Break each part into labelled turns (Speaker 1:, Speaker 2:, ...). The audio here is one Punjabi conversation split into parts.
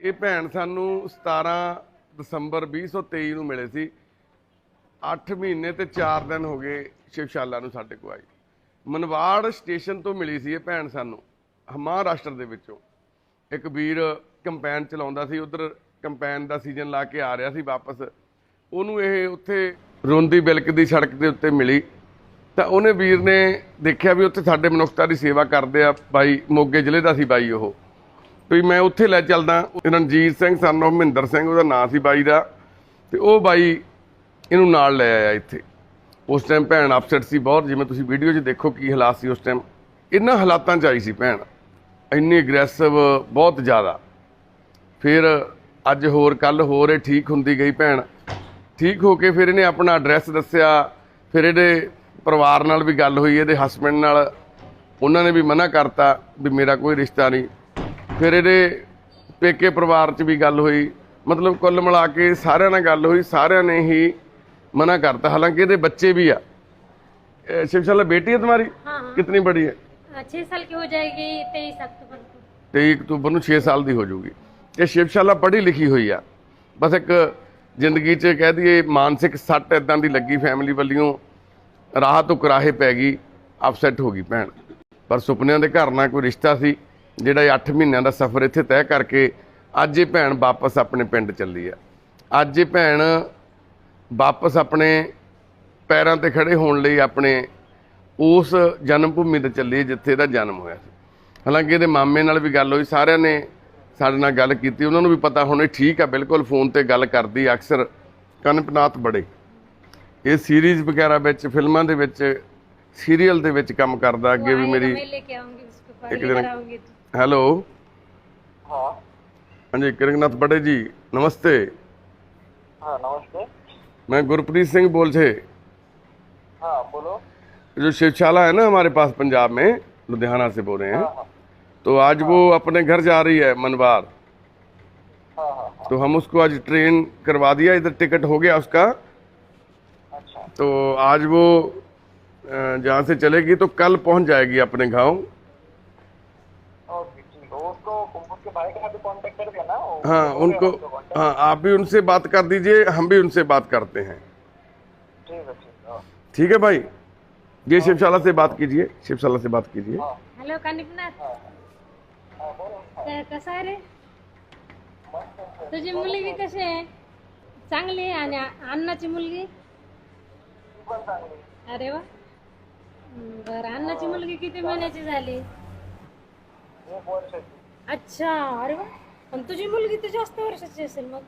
Speaker 1: ਇਹ ਭੈਣ ਸਾਨੂੰ 17 ਦਸੰਬਰ 2023 ਨੂੰ ਮਿਲੇ ਸੀ। 8 ਮਹੀਨੇ ਤੇ 4 ਦਿਨ ਹੋ ਗਏ ਸ਼ਿਵਸ਼ਾਲਾ ਨੂੰ ਸਾਡੇ ਕੋਲ ਆਈ। ਮਨਵਾੜ ਸਟੇਸ਼ਨ ਤੋਂ ਮਿਲੀ ਸੀ ਇਹ ਭੈਣ ਸਾਨੂੰ, ਮਹਾਰਾਸ਼ਟਰ ਦੇ ਵਿੱਚੋਂ। ਇੱਕ ਵੀਰ ਕੰਪੈਨ ਚਲਾਉਂਦਾ ਸੀ, ਉਧਰ ਕੰਪੈਨ ਦਾ ਸੀਜ਼ਨ ਲਾ ਕੇ ਆ ਰਿਹਾ ਸੀ ਵਾਪਸ। ਉਹਨੂੰ ਇਹ ਉੱਥੇ ਰੋਂਦੀ ਬਿਲਕਦੀ ਸੜਕ ਦੇ ਉੱਤੇ ਮਿਲੀ। ਤਾਂ ਉਹਨੇ ਵੀਰ ਨੇ ਦੇਖਿਆ ਵੀ ਉੱਥੇ ਸਾਡੇ ਮਨੁੱਖਤਾ ਦੀ ਸੇਵਾ ਕਰਦੇ ਆ ਬਾਈ, ਮੋਗੇ ਜ਼ਿਲ੍ਹੇ ਦਾ ਸੀ ਬਾਈ ਉਹ। ਵੀ ਮੈਂ ਉੱਥੇ ਲੈ ਚੱਲਦਾ। ਰਣਜੀਤ ਸਿੰਘ ਸਨ of ਮਹਿੰਦਰ ਸਿੰਘ, ਉਹਦਾ ਨਾਂ ਸੀ ਬਾਈ ਦਾ। ਤੇ ਉਹ ਬਾਈ ਇਹਨੂੰ ਨਾਲ ਲੈ ਆਇਆ ਇੱਥੇ। ਉਸ ਟਾਈਮ ਭੈਣ ਅਪਸੈਟ ਸੀ ਬਹੁਤ, ਜਿਵੇਂ ਤੁਸੀਂ ਵੀਡੀਓ 'ਚ ਦੇਖੋ ਕੀ ਹਾਲਾਤ ਸੀ ਉਸ ਟਾਈਮ ਇਹਨਾਂ ਹਾਲਾਤਾਂ 'ਚ ਆਈ ਸੀ ਭੈਣ। ਇੰਨੀ ਅਗਰੈਸਿਵ ਬਹੁਤ ਜ਼ਿਆਦਾ। ਫਿਰ ਅੱਜ ਹੋਰ ਕੱਲ ਹੋਰ ਇਹ ਠੀਕ ਹੁੰਦੀ ਗਈ ਭੈਣ। ਠੀਕ ਹੋ ਕੇ ਫਿਰ ਇਹਨੇ ਆਪਣਾ ਐਡਰੈਸ ਦੱਸਿਆ। ਫਿਰ ਇਹਦੇ ਪਰਿਵਾਰ ਨਾਲ ਵੀ ਗੱਲ ਹੋਈ, ਇਹਦੇ ਹਸਬੰਡ ਨਾਲ। ਉਹਨਾਂ ਨੇ ਵੀ ਮਨਾ ਕਰਤਾ ਵੀ ਮੇਰਾ ਕੋਈ ਰਿਸ਼ਤਾ ਨਹੀਂ। ਫਿਰ ਇਹਦੇ ਪੇਕੇ ਪਰਿਵਾਰ 'ਚ ਵੀ ਗੱਲ ਹੋਈ ਮਤਲਬ ਕੁੱਲ ਮਿਲਾ ਕੇ ਸਾਰਿਆਂ ਨਾਲ ਗੱਲ ਹੋਈ ਸਾਰਿਆਂ ਨੇ ਹੀ ਮਨਾ ਕਰਤਾ ਹਾਲਾਂਕਿ ਇਹਦੇ ਬੱਚੇ ਵੀ ਆ ਇਹ शिवशाला बेटी है तुम्हारी
Speaker 2: हाँ हाँ
Speaker 1: कितनी बड़ी है
Speaker 2: छह साल की हो जाएगी तेईस अक्टूबर को
Speaker 1: 23 ਅਕਤੂਬਰ ਨੂੰ 6 ਸਾਲ ਦੀ ਹੋ ਜਾਊਗੀ ਇਹ ਸ਼ਿਵਸ਼ਾਲਾ ਪੜ੍ਹੀ ਲਿਖੀ ਹੋਈ ਆ ਬਸ ਇੱਕ ਜ਼ਿੰਦਗੀ 'ਚ ਕਹਿ ਦਈਏ ਮਾਨਸਿਕ ਸੱਟ ਇਦਾਂ ਦੀ ਲੱਗੀ ਫੈਮਿਲੀ ਵੱਲੋਂ ਰਾਹ ਤੋਂ ਕਰਾਹੇ ਪੈ ਗਈ ਅਪਸੈਟ ਹੋ ਗਈ ਭੈਣ ਪਰ ਸੁਪਨਿਆਂ ਦੇ ਘਰ ਨਾਲ ਕੋਈ ਰਿਸ਼ਤਾ ਸੀ ਜਿਹੜਾ 8 ਮਹੀਨਿਆਂ ਦਾ ਸਫ਼ਰ ਇੱਥੇ ਤੈਅ ਕਰਕੇ ਅੱਜ ਇਹ ਭੈਣ ਵਾਪਸ ਆਪਣੇ ਪਿੰਡ ਚੱਲੀ ਆ। ਅੱਜ ਇਹ ਭੈਣ ਵਾਪਸ ਆਪਣੇ ਪੈਰਾਂ ਤੇ ਖੜੇ ਹੋਣ ਲਈ ਆਪਣੇ ਉਸ ਜਨਮ ਭੂਮੀ ਤੇ ਚੱਲੀ ਜਿੱਥੇ ਇਹਦਾ ਜਨਮ ਹੋਇਆ ਸੀ। ਹਾਲਾਂਕਿ ਇਹਦੇ ਮਾਮੇ ਨਾਲ ਵੀ ਗੱਲ ਹੋਈ ਸਾਰਿਆਂ ਨੇ ਸਾਡੇ ਨਾਲ ਗੱਲ ਕੀਤੀ ਉਹਨਾਂ ਨੂੰ ਵੀ ਪਤਾ ਹੁਣ ਇਹ ਠੀਕ ਆ ਬਿਲਕੁਲ ਫੋਨ ਤੇ ਗੱਲ ਕਰਦੀ ਅਕਸਰ ਕਨਪਨਾਥ ਬੜੇ। ਇਹ ਸੀਰੀਜ਼ ਵਗੈਰਾ ਵਿੱਚ ਫਿਲਮਾਂ ਦੇ ਵਿੱਚ ਸੀਰੀਅਲ ਦੇ ਵਿੱਚ ਕੰਮ ਕਰਦਾ ਅੱਗੇ ਵੀ ਮੇਰੀ ਇੱਕ
Speaker 2: ਦਿਨ हेलो।
Speaker 1: हाँ।
Speaker 3: हाँ
Speaker 1: जी किरंगनाथ बड़े जी नमस्ते।
Speaker 3: हाँ नमस्ते।
Speaker 1: मैं गुरप्रीत सिंह बोल छे
Speaker 3: हाँ बोलो।
Speaker 1: जो शिवशाला है ना हमारे पास पंजाब में लुधियाना से बोल रहे हैं।
Speaker 3: हाँ, हाँ।
Speaker 1: तो आज हाँ, वो अपने घर जा रही है मनवार।
Speaker 3: हाँ, हाँ,
Speaker 1: तो हम उसको आज ट्रेन करवा दिया इधर टिकट हो गया उसका।
Speaker 3: अच्छा।
Speaker 1: तो आज वो जहाँ से चलेगी तो कल पहुँच जाएगी अपने गाँव।
Speaker 3: हाँ
Speaker 1: हो उनको? हाँ आप भी उनसे बात कर दीजिए हम भी उनसे बात करते हैं।
Speaker 3: ठीक है ठीक है हाँ,
Speaker 1: है भाई? ये शिवशाला से बात कीजिए शिवशाला से बात कीजिए।
Speaker 3: हाँ।
Speaker 2: हॅलो कानिपनाथ
Speaker 3: हाँ बोलो।
Speaker 2: क- कसा रे? तुझी मुलगी कशी आहे? चांगली आहे आणि अण्णाची मुलगी? अरे वा. बरं अण्णाची मुलगी किती महिन्याची झाली?
Speaker 3: एक वर्षाची.
Speaker 2: अच्छा अरे वा पण तुझी मुलगी तर जास्त वर्षाची असेल मग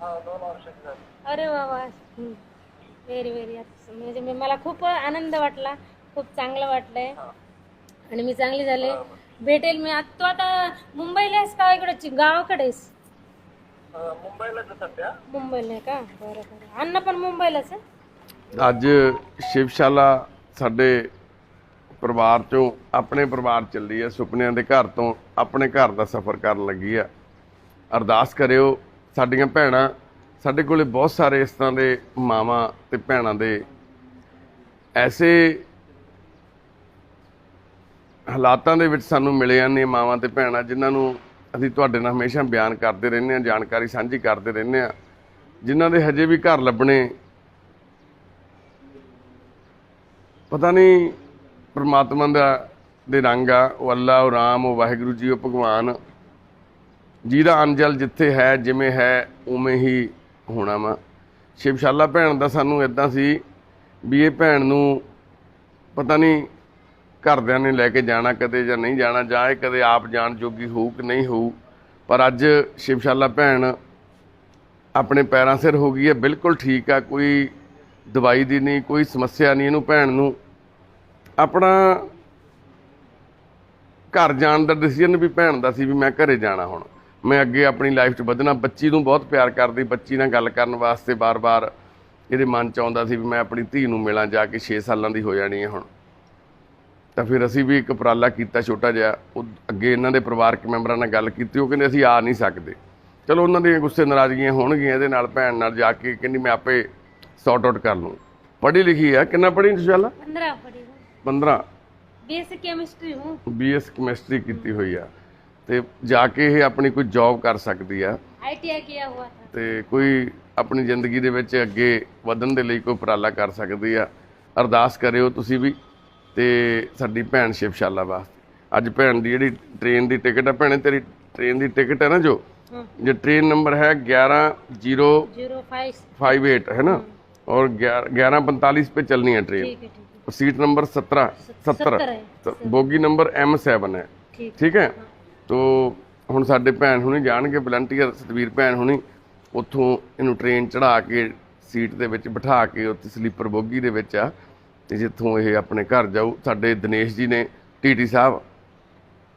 Speaker 3: हाँ दोन वर्षाची झाली
Speaker 2: अरे वा वा व्हेरी व्हेरी म्हणजे मी मला खूप आनंद वाटला खूप चांगलं वाटलंय आणि मी चांगली झाले भेटेल मी आता तू आता मुंबईला आहेस का इकडे गावाकडे आहेस
Speaker 3: अं, मुंबईलाच आहे सध्या
Speaker 2: मुंबईला आहे का बरं बरं अण्णा पण मुंबईलाच आहे
Speaker 1: ਅੱਜ ਸ਼ਿਵਸ਼ਾਲਾ ਸਾਡੇ ਪਰਿਵਾਰ ਚੋਂ, ਆਪਣੇ ਪਰਿਵਾਰ ਚੱਲੀ ਹੈ ਸੁਪਨਿਆਂ ਦੇ ਘਰ ਤੋਂ ਆਪਣੇ ਘਰ ਦਾ ਸਫ਼ਰ ਕਰਨ ਲੱਗੀ ਆ। ਅਰਦਾਸ ਕਰਿਓ, ਸਾਡੀਆਂ ਭੈਣਾਂ ਸਾਡੇ ਕੋਲੇ ਬਹੁਤ ਸਾਰੇ ਇਸ ਤਰ੍ਹਾਂ ਦੇ ਮਾਵਾਂ ਤੇ ਭੈਣਾਂ ਦੇ ਐਸੇ ਹਾਲਾਤਾਂ ਦੇ ਵਿੱਚ ਸਾਨੂੰ ਮਿਲੇ ਨੇ ਮਾਵਾਂ ਤੇ ਭੈਣਾਂ, ਜਿਨ੍ਹਾਂ ਨੂੰ ਅਸੀਂ ਤੁਹਾਡੇ ਨਾਲ ਹਮੇਸ਼ਾ ਬਿਆਨ ਕਰਦੇ ਰਹਿੰਦੇ ਹਾਂ, ਜਾਣਕਾਰੀ ਸਾਂਝੀ ਕਰਦੇ ਰਹਿੰਦੇ ਹਾਂ, ਜਿਨ੍ਹਾਂ ਦੇ ਹਜੇ ਵੀ ਘਰ ਲੱਭਣੇ। ਪਤਾ ਨਹੀਂ ਪਰਮਾਤਮਾ ਦਾ ਦੇ ਰੰਗ ਆ, ਉਹ ਅੱਲਾ, ਉਹ ਰਾਮ, ਉਹ ਵਾਹਿਗੁਰੂ ਜੀ, ਉਹ ਭਗਵਾਨ। ਜਿਹਦਾ ਅੰਜਲ ਜਿੱਥੇ ਹੈ, ਜਿਵੇਂ ਹੈ, ਉਵੇਂ ਹੀ ਹੋਣਾ ਵਾ। ਸ਼ਿਵਸ਼ਾਲਾ ਭੈਣ ਦਾ ਸਾਨੂੰ ਇਦਾਂ ਸੀ ਵੀ ਇਹ ਭੈਣ ਨੂੰ ਪਤਾ ਨਹੀਂ ਘਰਦਿਆਂ ਨੇ ਲੈ ਕੇ ਜਾਣਾ ਕਦੇ ਜਾਂ ਨਹੀਂ ਜਾਣਾ, ਜਾਂ ਇਹ ਕਦੇ ਆਪ ਜਾਣ ਜੋਗੀ ਹੋਊ ਕਿ ਨਹੀਂ ਹੋਊ। ਪਰ ਅੱਜ ਸ਼ਿਵਸ਼ਾਲਾ ਭੈਣ ਆਪਣੇ ਪੈਰਾਂ ਸਿਰ ਹੋ ਗਈ ਹੈ, ਬਿਲਕੁਲ ਠੀਕ ਆ, ਕੋਈ ਦਵਾਈ ਦੀ ਨਹੀਂ, ਕੋਈ ਸਮੱਸਿਆ ਨਹੀਂ ਇਹਨੂੰ ਭੈਣ ਨੂੰ। ਆਪਣਾ ਘਰ ਜਾਣ ਦਾ ਡਿਸੀਜਨ ਵੀ ਭੈਣ ਦਾ ਸੀ ਵੀ ਮੈਂ ਘਰੇ ਜਾਣਾ ਹੁਣ। ਮੈਂ ਅੱਗੇ ਆਪਣੀ ਲਾਈਫ 'ਚ ਵਧਣਾ। ਬੱਚੀ ਨੂੰ ਬਹੁਤ ਪਿਆਰ ਕਰਦੀ। ਬੱਚੀ ਨਾਲ ਗੱਲ ਕਰਨ ਵਾਸਤੇ ਬਾਰ-ਬਾਰ ਇਹਦੇ ਮਨ 'ਚ ਆਉਂਦਾ ਸੀ ਵੀ ਮੈਂ ਆਪਣੀ ਧੀ ਨੂੰ ਮਿਲਾਂ, ਜਾ ਕੇ 6 ਸਾਲਾਂ ਦੀ ਹੋ ਜਾਣੀ ਹੈ ਹੁਣ। ਤਾਂ ਫਿਰ ਅਸੀਂ ਵੀ ਇੱਕ ਉਪਰਾਲਾ ਕੀਤਾ ਛੋਟਾ ਜਿਹਾ। ਉਹ ਅੱਗੇ ਇਹਨਾਂ ਦੇ ਪਰਿਵਾਰਕ ਮੈਂਬਰਾਂ ਨਾਲ ਗੱਲ ਕੀਤੀ। ਉਹ ਕਹਿੰਦੇ ਅਸੀਂ ਆ ਨਹੀਂ ਸਕਦੇ। ਚਲੋ ਉਹਨਾਂ ਦੀਆਂ ਗੁੱਸੇ ਨਾਰਾਜ਼ਗੀਆਂ ਹੋਣਗੀਆਂ। ਇਹਦੇ ਨਾਲ ਭੈਣ ਨਾਲ ਜਾ ਕੇ ਕਹਿੰਦੀ ਮੈਂ ਆਪੇ ਸੌਟ ਆਊਟ ਕਰ ਲੂੰ ਪੜ੍ਹੀ ਲਿਖੀ ਆ ਕਿੰਨਾ ਪੜ੍ਹੀ ਇਨਸ਼ਾਅੱਲਾ
Speaker 2: 15 ਪੜ੍ਹੀ।
Speaker 1: 15
Speaker 2: बी एस सी केमिस्ट्री हूँ
Speaker 1: ਬੀਐਸ ਕੈਮਿਸਟਰੀ ਕੀਤੀ ਹੋਈ ਆ ਤੇ ਜਾ ਕੇ ਇਹ ਆਪਣੀ ਕੋਈ ਜੌਬ ਕਰ ਸਕਦੀ ਆ
Speaker 2: आईटीआई किया हुआ था
Speaker 1: ਤੇ ਕੋਈ ਆਪਣੀ ਜ਼ਿੰਦਗੀ ਦੇ ਵਿੱਚ ਅੱਗੇ ਵਧਣ ਦੇ ਲਈ ਕੋਈ ਉਪਰਾਲਾ ਕਰ ਸਕਦੀ ਆ ਅਰਦਾਸ ਕਰਿਓ ਤੁਸੀਂ ਵੀ ਤੇ ਸਾਡੀ ਭੈਣ ਸ਼ਿਵਸ਼ਾਲਾ ਵਾਸਤੇ ਅੱਜ ਭੈਣ ਦੀ ਜਿਹੜੀ ਟ੍ਰੇਨ ਦੀ ਟਿਕਟ ਆ ਭੈਣੇ ਤੇਰੀ ਟ੍ਰੇਨ ਦੀ ਟਿਕਟ ਹੈ ਨਾ ਜੋ
Speaker 2: हाँ
Speaker 1: जो ट्रेन नंबर है ग्यारह zero
Speaker 2: zero five
Speaker 1: five eight है ना और ग्यारह पैंतालीस पे चलनी है ट्रेन
Speaker 2: ठीक है ठीक है
Speaker 1: और सीट नंबर सत्रह सत्तर
Speaker 2: सत्तर है
Speaker 1: बोगी नंबर एम सेवन है
Speaker 2: ठीक
Speaker 1: ਠੀਕ ਹੈ ਤੋ ਹੁਣ ਸਾਡੇ ਭੈਣ ਹੁਣੀ ਜਾਣਗੇ ਵਲੰਟੀਅਰ ਸਤਵੀਰ ਭੈਣ ਹੁਣੀ ਉੱਥੋਂ ਇਹਨੂੰ ਟ੍ਰੇਨ ਚੜਾ ਕੇ ਸੀਟ ਦੇ ਵਿੱਚ ਬਿਠਾ ਕੇ ਉੱਥੇ ਸਲੀਪਰ ਬੋਗੀ ਦੇ ਵਿੱਚ ਆ ਤੇ ਜਿੱਥੋਂ ਇਹ ਆਪਣੇ ਘਰ ਜਾਊ ਸਾਡੇ ਦਿਨੇਸ਼ ਜੀ ਨੇ ਟੀਟੀ ਸਾਹਿਬ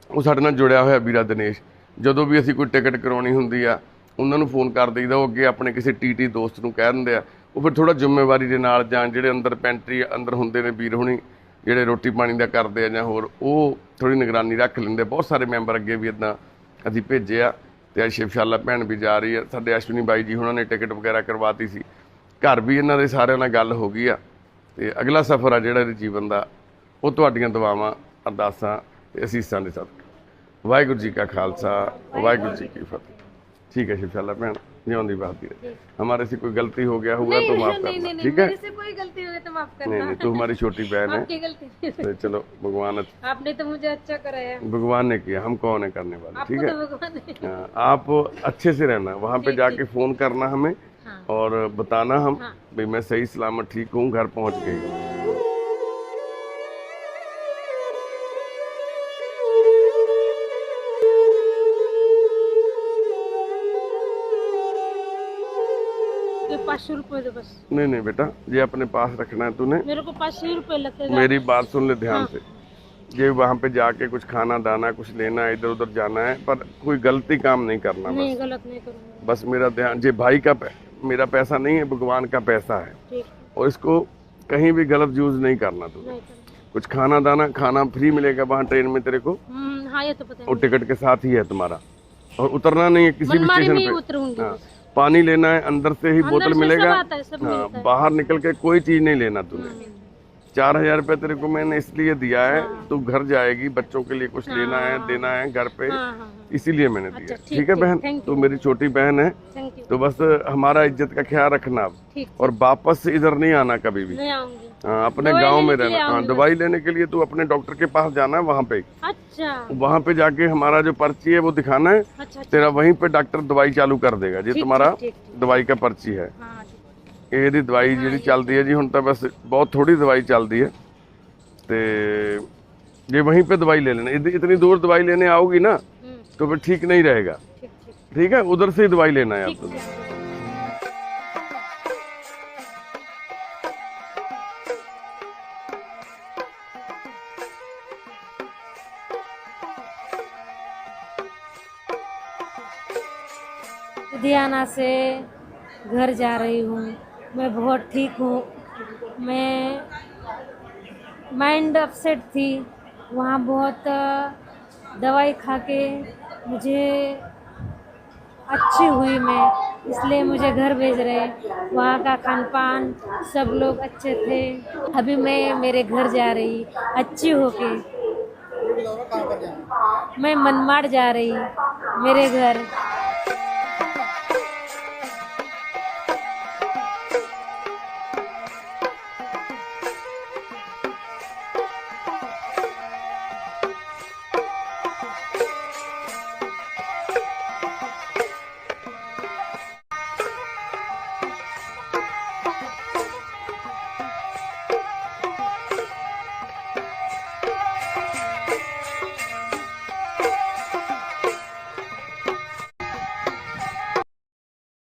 Speaker 1: ਉਹ ਸਾਡੇ ਨਾਲ ਜੁੜਿਆ ਹੋਇਆ ਵੀਰਾ ਦਿਨੇਸ਼ ਜਦੋਂ ਵੀ ਅਸੀਂ ਕੋਈ ਟਿਕਟ ਕਰਾਉਣੀ ਹੁੰਦੀ ਆ ਉਹਨਾਂ ਨੂੰ ਫੋਨ ਕਰ ਦਈਦਾ ਉਹ ਅੱਗੇ ਆਪਣੇ ਕਿਸੇ ਟੀਟੀ ਦੋਸਤ ਨੂੰ ਕਹਿ ਦਿੰਦੇ ਆ ਉਹ ਫਿਰ ਥੋੜਾ ਜ਼ਿੰਮੇਵਾਰੀ ਦੇ ਨਾਲ ਜਾਂ ਜਿਹੜੇ ਅੰਦਰ ਪੈਂਟਰੀ ਅੰਦਰ ਹੁੰਦੇ ਨੇ ਵੀਰ ਹੁਣੀ, ਜਿਹੜੇ ਰੋਟੀ ਪਾਣੀ ਦਾ ਕਰਦੇ ਆ ਜਾਂ ਹੋਰ, ਉਹ ਥੋੜੀ ਨਿਗਰਾਨੀ ਰੱਖ ਲੈਂਦੇ ਬਹੁਤ ਸਾਰੇ ਮੈਂਬਰ ਅੱਗੇ ਵੀ ਇਦਾਂ ਅਸੀਂ ਭੇਜੇ ਆ ਤੇ ਅੱਜ ਸ਼ਿਵਸ਼ਾਲਾ ਭੈਣ ਵੀ ਜਾ ਰਹੀ ਆ। ਸਾਡੇ ਅਸ਼ਵਨੀ ਬਾਈ ਜੀ ਉਹਨਾਂ ਨੇ ਟਿਕਟ ਵਗੈਰਾ ਕਰਵਾਤੀ ਸੀ। ਘਰ ਵੀ ਇਹਨਾਂ ਦੇ ਸਾਰਿਆਂ ਨਾਲ ਗੱਲ ਹੋ ਗਈ ਆ ਤੇ ਅਗਲਾ ਸਫ਼ਰ ਆ ਜਿਹੜਾ ਇਹਦੇ ਜੀਵਨ ਦਾ, ਉਹ ਤੁਹਾਡੀਆਂ ਦੁਆਵਾਂ, ਅਰਦਾਸਾਂ ਤੇ ਅਸੀਸਾਂ ਦੇ ਸਦਕੇ। ਵਾਹਿਗੁਰੂ ਜੀ ਕਾ ਖਾਲਸਾ, ਵਾਹਿਗੁਰੂ ਜੀ ਕੀ ਫਤਿਹ। ਠੀਕ ਹੈ ਸ਼ਿਵਸ਼ਾਲਾ ਭੈਣ। ज्यों दी बात है। हमारे से कोई गलती हो गया हुआ तो,
Speaker 2: तो माफ़
Speaker 1: करना ठीक है? नहीं नहीं तू हमारी छोटी बहन है। तो चलो भगवान
Speaker 2: आपने तो मुझे अच्छा कराया।
Speaker 1: भगवान ने किया हम कौन है करने वाले ठीक है? हाँ, आप अच्छे से रहना वहाँ पे जाके फ़ोन करना हमें और बताना हम भाई मैं सही सलामत ठीक हूँ घर पहुँच गई
Speaker 2: पाँच सौ रुपए बस।
Speaker 1: नहीं नहीं बेटा ये अपने पास रखना है तूने।
Speaker 2: मेरे को पाँच सौ रूपए लगते
Speaker 1: मेरी बात सुन ले ध्यान
Speaker 2: हाँ।
Speaker 1: से। ये वहाँ पे जाके कुछ खाना दाना कुछ लेना है इधर उधर जाना है पर कोई गलती काम नहीं करना
Speaker 2: नहीं, बस। गलत नहीं करूँगा।
Speaker 1: बस मेरा ध्यान ये भाई का मेरा पैसा नहीं है भगवान का पैसा है। और इसको कहीं भी गलत यूज़ नहीं करना तू
Speaker 2: नहीं करूँगा
Speaker 1: कुछ खाना दाना खाना फ्री मिलेगा वहाँ ट्रेन में तेरे को?
Speaker 2: हम्म, हाँ ये तो पता
Speaker 1: और टिकट के साथ ही है तुम्हारा। और उतरना नहीं है किसी भी स्टेशन पे। हाँ। पानी लेना है अंदर से ही
Speaker 2: अंदर
Speaker 1: बोतल
Speaker 2: से
Speaker 1: मिलेगा
Speaker 2: सब आता है सब
Speaker 1: हाँ
Speaker 2: मिलता है
Speaker 1: बाहर निकल के कोई चीज नहीं लेना तूने
Speaker 2: हम्म,
Speaker 1: चार हज़ार रूपया तेरे को मैंने इसलिए दिया है हाँ। तू घर जाएगी बच्चों के लिए कुछ हाँ। लेना है देना है घर पे
Speaker 2: हाँ।
Speaker 1: इसीलिए मैंने
Speaker 2: अच्छा, दिया।
Speaker 1: ठीक है बहन? तो मेरी छोटी बहन है तो बस हमारा इज़्ज़त का ख्याल रखना और वापस इधर नहीं आना कभी भी। हाँ, अपने गाँव में रहना। हाँ दवाई लेने के लिए तू अपने डॉक्टर के पास जाना है वहाँ पे।
Speaker 2: अच्छा।
Speaker 1: वहाँ पे जाके हमारा जो पर्ची है वो दिखाना है। तेरा वहीं पे डॉक्टर दवाई चालू कर देगा
Speaker 2: ये
Speaker 1: तुम्हारा दवाई का पर्ची है ਇਹਦੀ ਦਵਾਈ ਜਿਹੜੀ ਚੱਲਦੀ ਹੈ ਜੀ ਹੁਣ ਤਾਂ ਬਸ ਬਹੁਤ ਥੋੜੀ ਦਵਾਈ ਚੱਲਦੀ ਹੈ ਤੇ ये वहीं पे दवाई ले लेना इतनी इतनी दूर दवाई लेने आओगी ना
Speaker 2: हम्म,
Speaker 1: तो फिर ठीक नहीं रहेगा
Speaker 2: ठीक ठीक
Speaker 1: ठीक है उधर से ही दवाई लेना है
Speaker 2: ठीक
Speaker 1: आपको
Speaker 2: ठीक। लुधियाना से घर जा रही हूँ मैं बहुत ठीक हूँ। मैं माइंड अपसेट थी। वहाँ बहुत दवाई खा के मुझे अच्छी हुई मैं, इसलिए मुझे घर भेज रहे वहाँ का खान पान सब लोग अच्छे थे। अभी मैं मेरे घर जा रही, अच्छी होके। मैं मनमाड़ जा रही, मेरे घर।